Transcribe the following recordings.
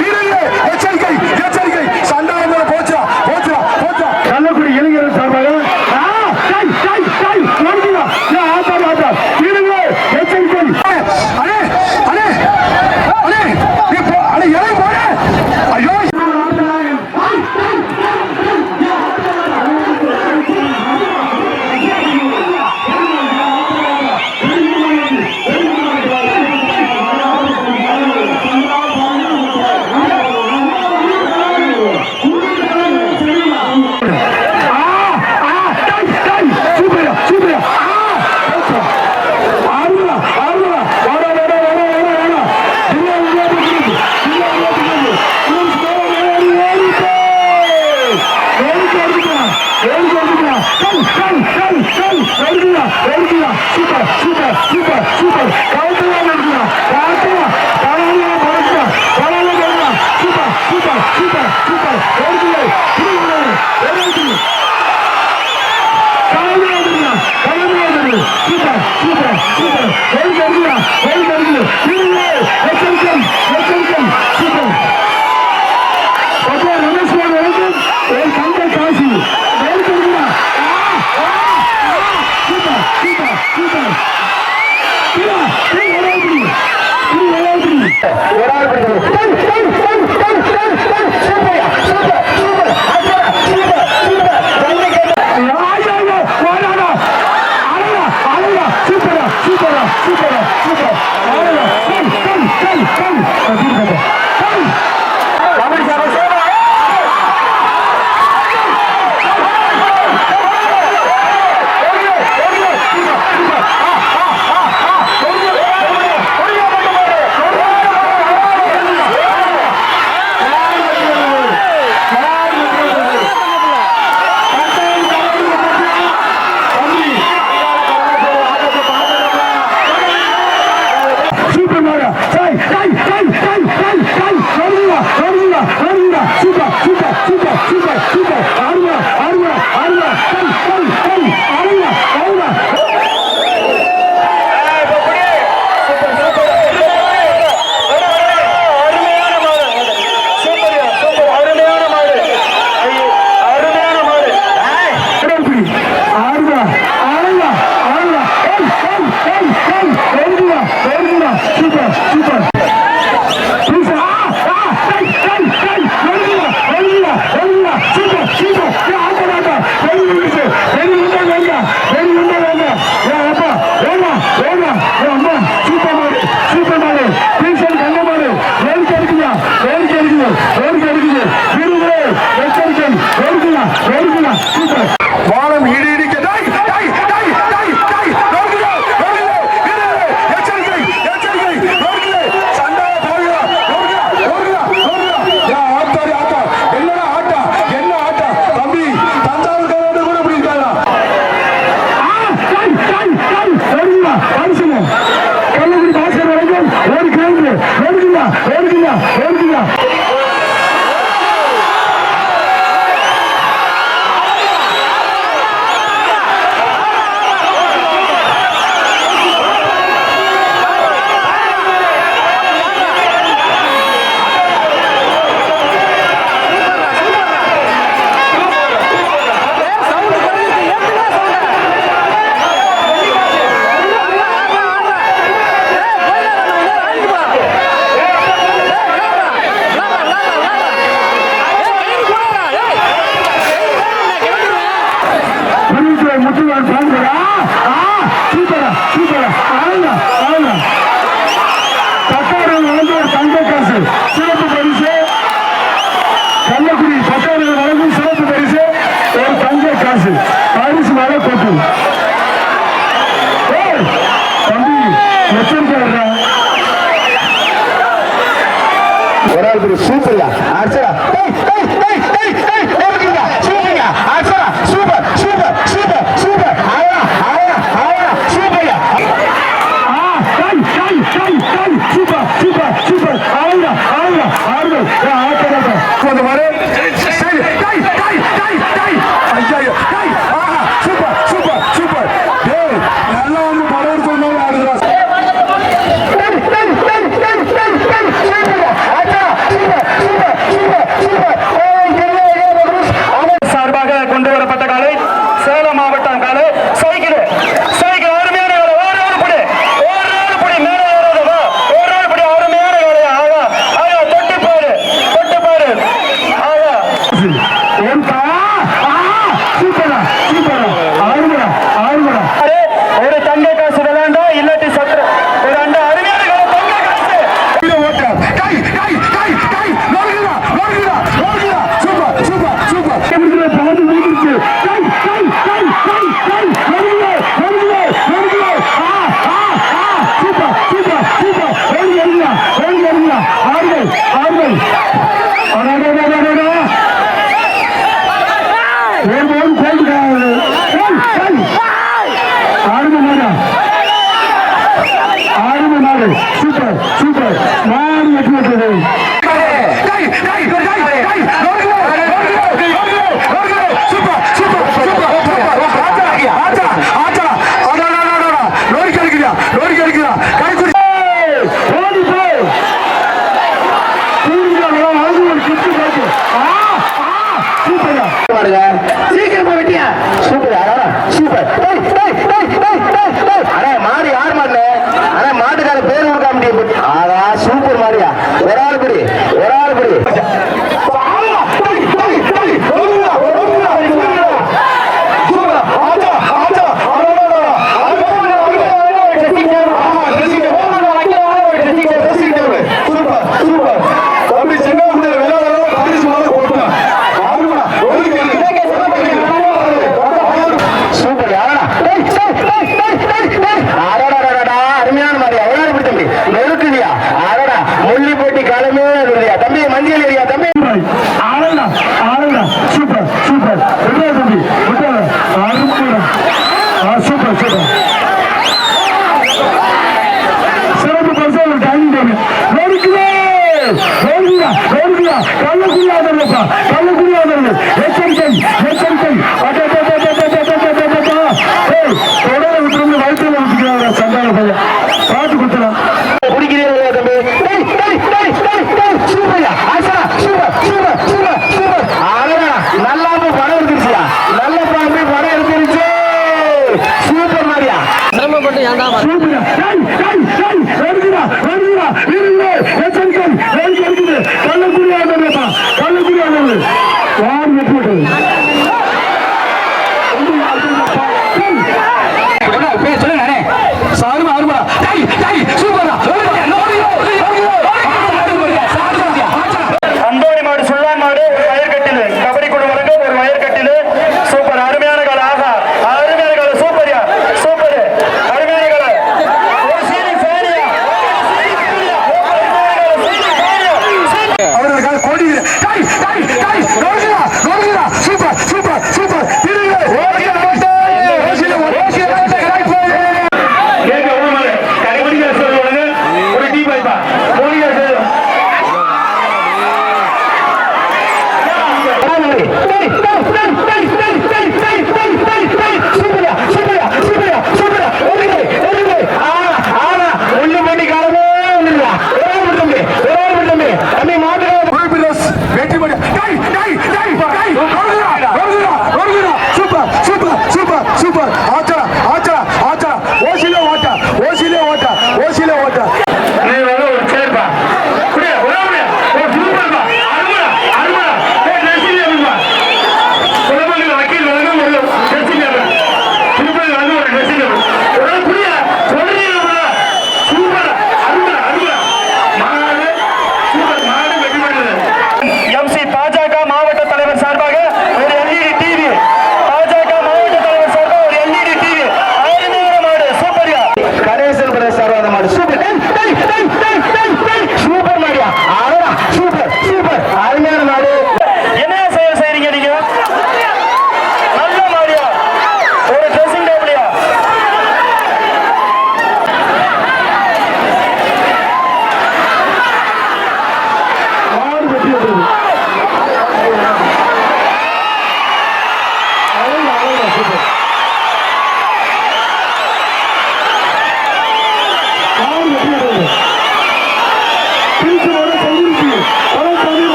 வீர சூப்பர் பரிசு. பரிசு மேல கொட்டு தம்பி எச்சரிக்கை ஒரு ஆள் சூப்பர்யா. அர்ச்சனா ஆள் குடி ஒரு ஆள் குடி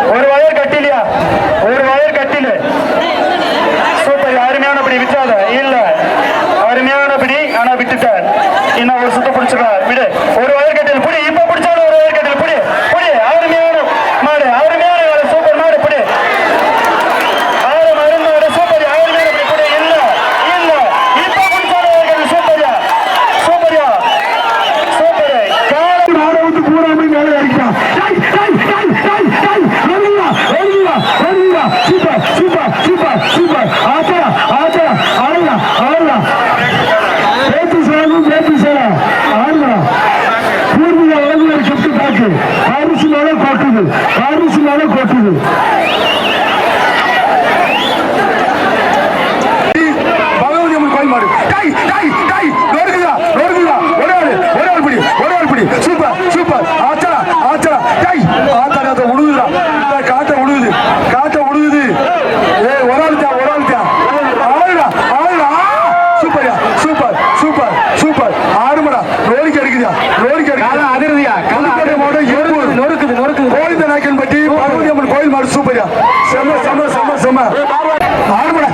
ஒரு வயர் கட்டிலையா? ஒரு வயர் கட்டில. சூப்பர். அருமையானபடி விட்டாத இல்ல. அருமையானபடி ஆனா விட்டுட்டார் இன்னும் ஒரு சுத்த பிடிச்சிடா விடு. ஒரு வயர் கட்டில். புடி. இப்ப பிடிச்சாலும் ஒரு வயர் கட்டில். புடி. சூப்பரியா செம செம செம செம. ஆர்வம்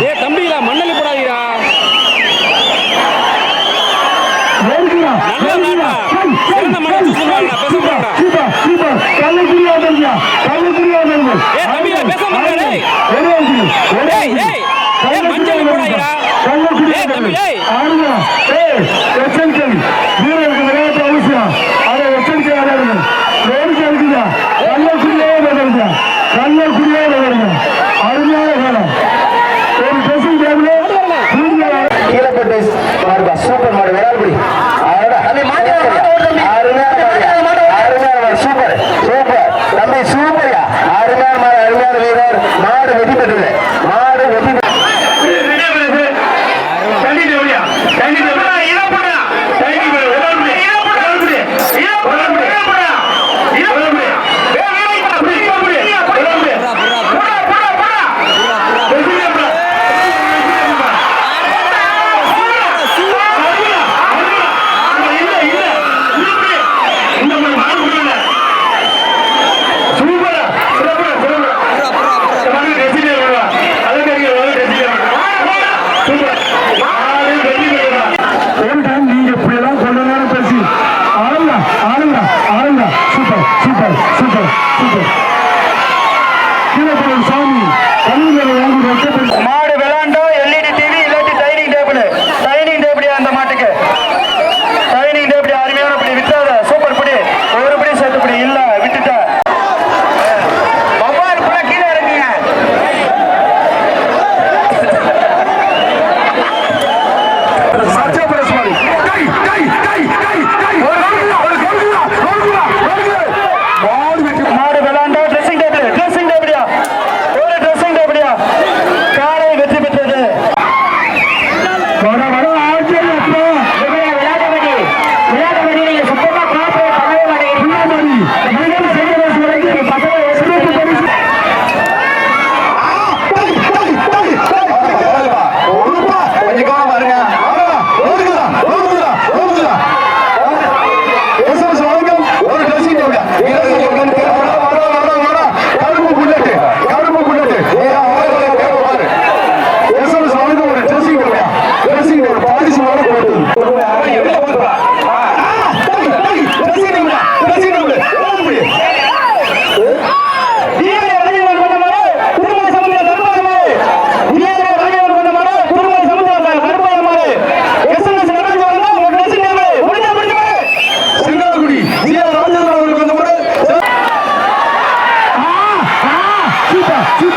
ஏ தம்பிடா மண்ணலி போடாதீரா. சிறந்த மண்ணை. சொல்லுவாங்கடா பேச மாட்டாடா கள்ளக்குடியா தெரியா கள்ளக்குடியா தெரியும் ஏ அருமையான வீரர் மாடு வெடிப்பதில்லை மாடு வெடிப்பது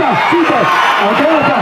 Super! Agora!